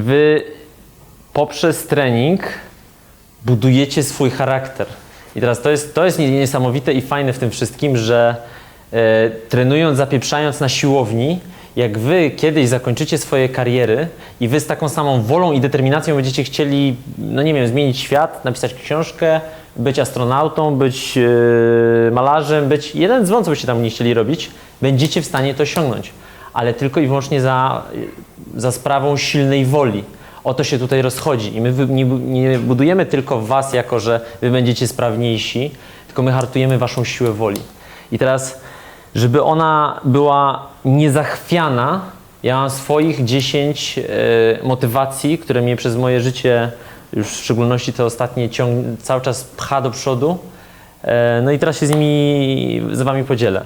wy poprzez trening budujecie swój charakter. I teraz to jest, to jest nie- niesamowite i fajne w tym wszystkim, że e, trenując, zapieprzając na siłowni, jak wy kiedyś zakończycie swoje kariery i wy z taką samą wolą i determinacją będziecie chcieli, no nie wiem, zmienić świat, napisać książkę, być astronautą, być e, malarzem, być jeden dzwon, co byście tam nie chcieli robić, będziecie w stanie to osiągnąć. Ale tylko i wyłącznie za, za sprawą silnej woli. O to się tutaj rozchodzi. I my nie, nie budujemy tylko was jako, że wy będziecie sprawniejsi, tylko my hartujemy waszą siłę woli. I teraz, żeby ona była niezachwiana, ja mam swoich 10 e, motywacji, które mnie przez moje życie, już w szczególności te ostatnie, ciąg, cały czas pcha do przodu. E, no i teraz się z nimi z wami podzielę.